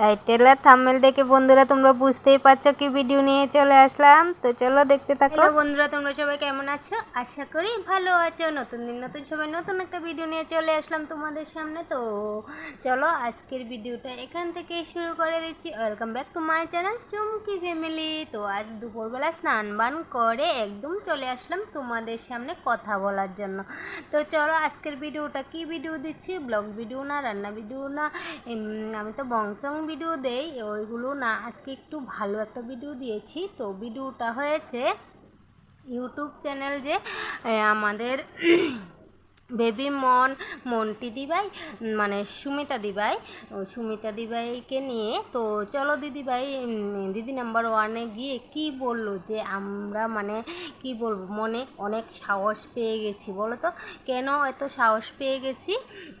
Title আর thumbnail দেখে বন্ধুরা তোমরা বুঝতেই পারছ কি ভিডিও নিয়ে চলে আসলাম। তো চলো দেখতে থাকো। বন্ধুরা, তোমরা সবাই কেমন আছো? আশা করি ভালো আছো। নতুন দিন, নতুন সময় নতুন একটা ভিডিও নিয়ে চলে আসলাম তোমাদের সামনে। তো চলো আজকের ভিডিওটা এখান থেকে শুরু করে দিচ্ছি। Welcome back to my channel Chumki family তো আজ দুপুরবেলা স্নান বান করে একদম চলে আসলাম তোমাদের সামনে কথা বলার জন্য। তো চলো আজকের ভিডিওটা কি ভিডিও দিচ্ছি? ব্লগ ভিডিও না, রান্না ভিডিও না? আমি তো বংসং ভিডিও দেই, ওইগুলো না, আজকে একটু ভালো একটা ভিডিও দিয়েছি। তো ভিডিওটা হয়েছে ইউটিউব চ্যানেল যে আমাদের বেবি মন, মন্টি দিবাই মানে সুমিতা দিবাই। সুমিতা দিবাইকে নিয়ে, তো চলো দিদিভাই দিদি নাম্বার ওয়ানে গিয়ে কি বলল যে আমরা মানে কি বলব, মনে অনেক সাহস পেয়ে গেছি, বলো তো? কেন এত সাহস পেয়ে গেছি?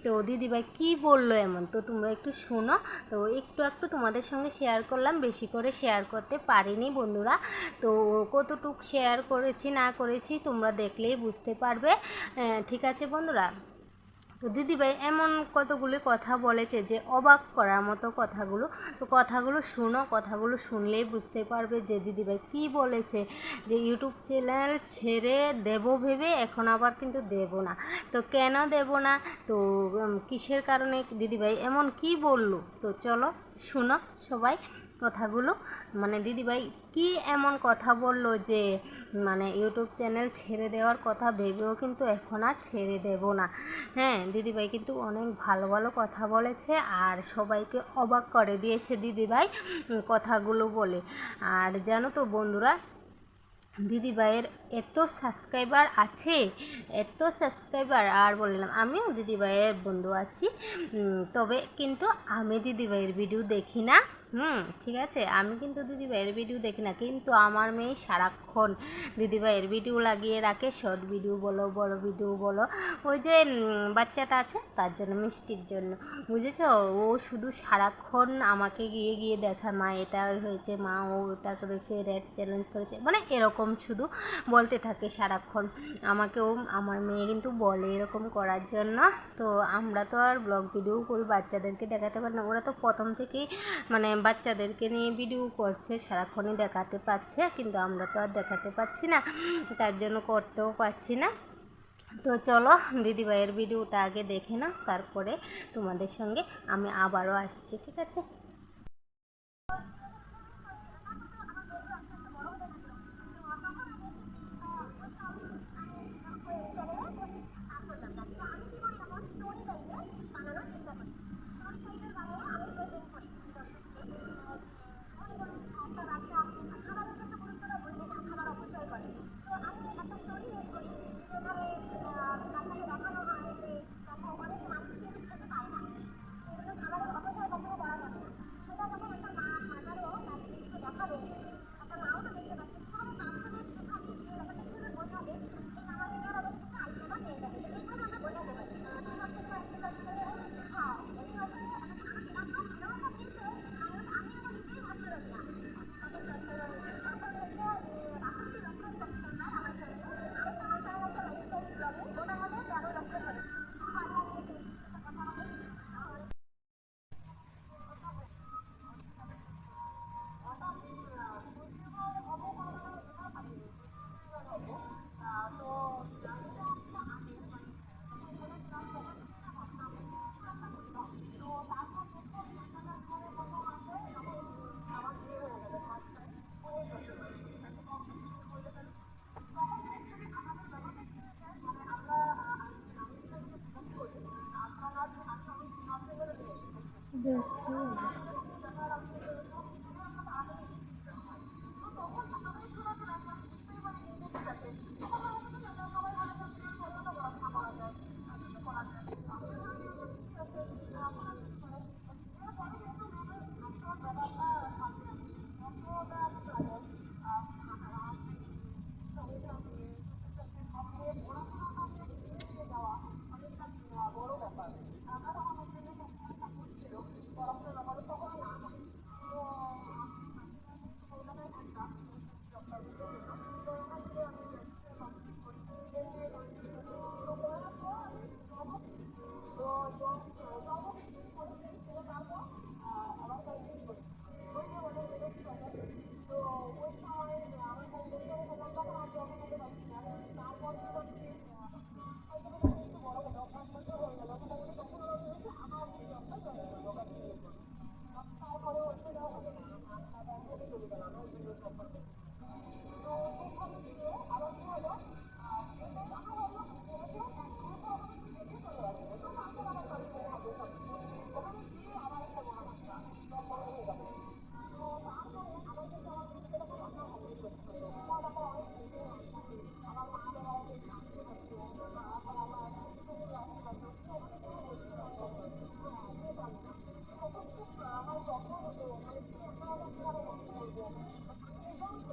তো দিদিভাই কি বলল এমন? তো তোমরা একটু শোনো। তো একটু একটু তোমাদের সঙ্গে শেয়ার করলাম, বেশি করে শেয়ার করতে পারিনি বন্ধুরা। তো কতটুক শেয়ার করেছি, না করেছি তোমরা দেখলেই বুঝতে পারবে। ঠিক আছে বন্ধুরা, তো দিদিভাই এমন কতগুলি কথা বলেছে যে অবাক করার মতো কথাগুলো? তো কথাগুলো শুনো, কথাগুলো শুনলেই বুঝতে পারবে যে দিদিভাই কি বলেছে। যে ইউটিউব চ্যানেল ছেড়ে দেব ভেবে এখন আবার কিন্তু দেব না। তো কেন দেব না? তো কিসের কারণে দিদিভাই এমন কি বলল? তো চলো শুনো সবাই কথাগুলো। মানে দিদিভাই কি এমন কথা বলল যে মানে ইউটিউব চ্যানেল ছেড়ে দেওয়ার কথা ভেবেও কিন্তু এখন আর ছেড়ে দেব না। হ্যাঁ দিদিভাই কিন্তু অনেক ভালো ভালো কথা বলেছে আর সবাইকে অবাক করে দিয়েছে দিদিভাই কথাগুলো বলে। আর জানো তো বন্ধুরা, দিদিভাইয়ের এত সাবস্ক্রাইবার আছে, এত সাবস্ক্রাইবার আর বললাম আমিও দিদিভাইয়ের বন্ধু আছি তবে কিন্তু আমি দিদিভাইয়ের ভিডিও দেখি না। হুম, ঠিক আছে। আমি কিন্তু দিদিভাইয়ের ভিডিও দেখি না, কিন্তু আমার মেয়ে সারাক্ষণ দিদিভাইয়ের ভিডিও লাগিয়ে রাখে শর্ট ভিডিও বলো, বড় ভিডিও বলো। ওই যে বাচ্চাটা আছে, তার জন্য, মিষ্টির জন্য। বুঝেছ? ও শুধু সারাক্ষণ আমাকে গিয়ে গিয়ে দেখায়, মা, এটা হয়েছে, মা, ও এটা করেছে রেড চ্যালেঞ্জ করেছে। মানে এরকম শুধু বলতে থাকে সারাক্ষণ। আমাকেও, আমার মেয়ে কিন্তু বলে এরকম করার জন্য। তো আমরা তো আর ব্লগ ভিডিও করি, বাচ্চাদেরকে দেখাতে পারি না। ওরা তো প্রথম থেকেই মানে বাচ্চাদেরকে নিয়ে ভিডিও করছে, সারাক্ষণই দেখাতে পারছে কিন্তু আমরা তো আর দেখাতে পারছি না, তার জন্য করতেও পারছি না। তো চলো, দিদিভাইয়ের ভিডিওটা আগে দেখে নাও, তারপরে তোমাদের সঙ্গে আমি আবারও আসছি, ঠিক আছে?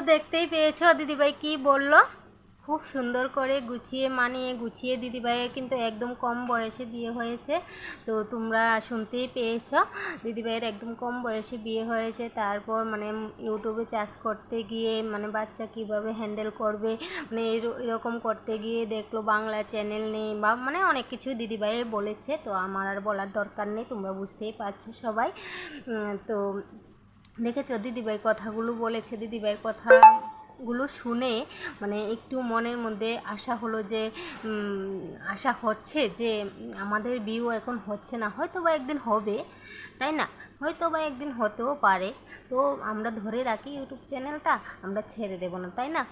দেখতেই পেয়েছ দিদিভাই কি বলল? খুব সুন্দর করে গুছিয়ে, মানিয়ে গুছিয়ে দিদিভাইয়ের কিন্তু একদম কম বয়সে বিয়ে হয়েছে। তো তোমরা শুনতেই পেয়েছ, দিদিভাইয়ের একদম কম বয়সে বিয়ে হয়েছে। তারপর মানে ইউটিউবে চাষ করতে গিয়ে মানে বাচ্চা কীভাবে হ্যান্ডেল করবে মানে এর- এরকম করতে গিয়ে দেখল বাংলা চ্যানেল নেই বা মানে অনেক কিছু দিদিভাই বলেছে। তো আমার আর বলার দরকার নেই, তোমরা বুঝতেই পারছ সবাই। তো দেখেছ? দিদিভাই কথাগুলো বলেছে। দিদিভাইয়ের কথাগুলো শুনে মানে একটু মনের মধ্যে আশা হলো যে আশা হচ্ছে যে, আমাদের বিয়ে এখন হচ্ছে না। হয়তো বা একদিন হবে, তাই না? হয়তো বা একদিন হতেও পারে। তো আমরা ধরে রাখি ইউটিউব চ্যানেলটা, আমরা ছেড়ে দেবো না, তাই না?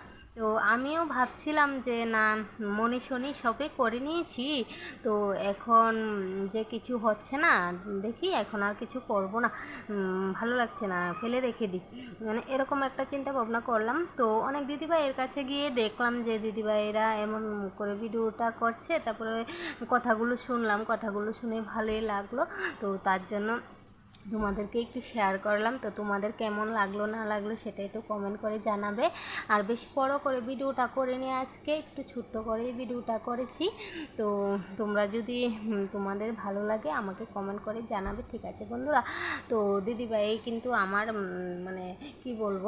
তো আমিও ভাবছিলাম যে, না, মনি শনি সবে করে নিয়েছি, তো এখন যে কিছু হচ্ছে না, দেখি এখন আর কিছু করব না। ভালো লাগছে না, ফেলে রেখে দিই মানে এরকম একটা চিন্তা ভাবনা করলাম। তো অনেক দিদিভাইয়ের কাছে গিয়ে দেখলাম যে দিদিভাইয়েরা এমন করে ভিডিওটা করছে, তারপরে কথাগুলো শুনলাম, কথাগুলো শুনে ভালোই লাগল। তো তার জন্য তোমাদেরকে একটু শেয়ার করলাম। তো তোমাদের কেমন লাগল, না লাগল সেটা একটু কমেন্ট করে জানাবে। আর বেশি বড় করে ভিডিওটা করে নিয়ে আজকে একটু ছোট্ট করে ভিডিওটা করেছি। তো তোমরা যদি তোমাদের ভালো লাগে আমাকে কমেন্ট করে জানাবে, ঠিক আছে বন্ধুরা? তো দিদিভাই কিন্তু আমার মানে কি বলব,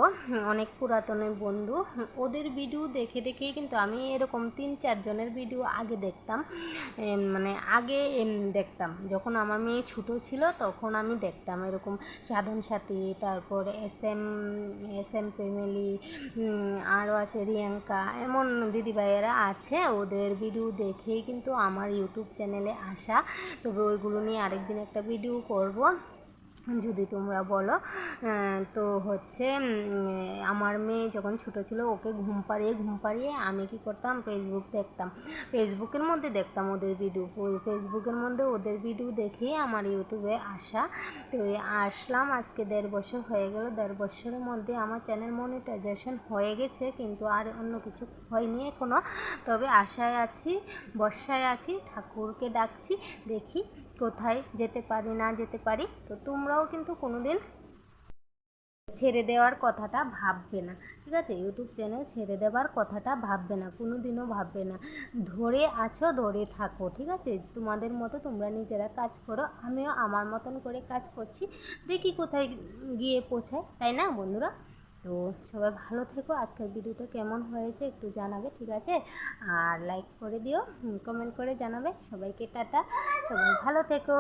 অনেক পুরাতনের বন্ধু। ওদের ভিডিও দেখে দেখেই কিন্তু আমি এরকম তিন চারজনের ভিডিও আগে দেখতাম। মানে আগে দেখতাম। যখন আমার মেয়ে ছোটো ছিল তখন আমি দেখতাম। এরকম সাধন সাথী, তারপর S M S M family আরও আছে রিয়াঙ্কা, এমন দিদিভাইয়েরা আছে, ওদের ভিডিও দেখেই কিন্তু আমার ইউটিউব চ্যানেলে আসা। তবে ওইগুলো নিয়ে আরেকদিন একটা ভিডিও করব। যদি তোমরা বলো তো হচ্ছে আমার মেয়ে যখন ছোট ছিল, ওকে ঘুম পাড়িয়ে ঘুম পাড়িয়ে আমি কি করতাম? ফেসবুক দেখতাম। ফেসবুকের মধ্যে দেখতাম ওদের ভিডিও ওই ফেসবুকের মধ্যে ওদের ভিডিও দেখেই আমার ইউটিউবে আসা। তো আসলাম, আজকে দেড় বছর হয়ে গেল। দেড় বছরের মধ্যে আমার চ্যানেল মনিটাইজেশন হয়ে গেছে, কিন্তু আর অন্য কিছু হয়নি এখনও। তবে আশায় আছি বর্ষায় আছি, ঠাকুরকে ডাকছি, দেখি কোথায় যেতে পারি, না যেতে পারি, তো তোমরাও কিন্তু কোনোদিন ছেড়ে দেওয়ার কথাটা ভাববে না। ঠিক আছে? ইউটিউব চ্যানেল ছেড়ে দেওয়ার কথাটা ভাববে না কোনো দিনও ভাববে না। ধরে আছো, ধরে থাকো, ঠিক আছে? তোমাদের মতো তোমরা নিজেরা কাজ করো, আমিও আমার মতন করে কাজ করছি। দেখি কোথায় গিয়ে পৌঁছায় তাই না বন্ধুরা? তো সবাই ভালো থেকো। আজকের ভিডিওটা কেমন হয়েছে একটু জানাবে, ঠিক আছে? আর লাইক করে দিও কমেন্ট করে জানাবে। সবাইকে টাটা। সবাই ভালো থেকো।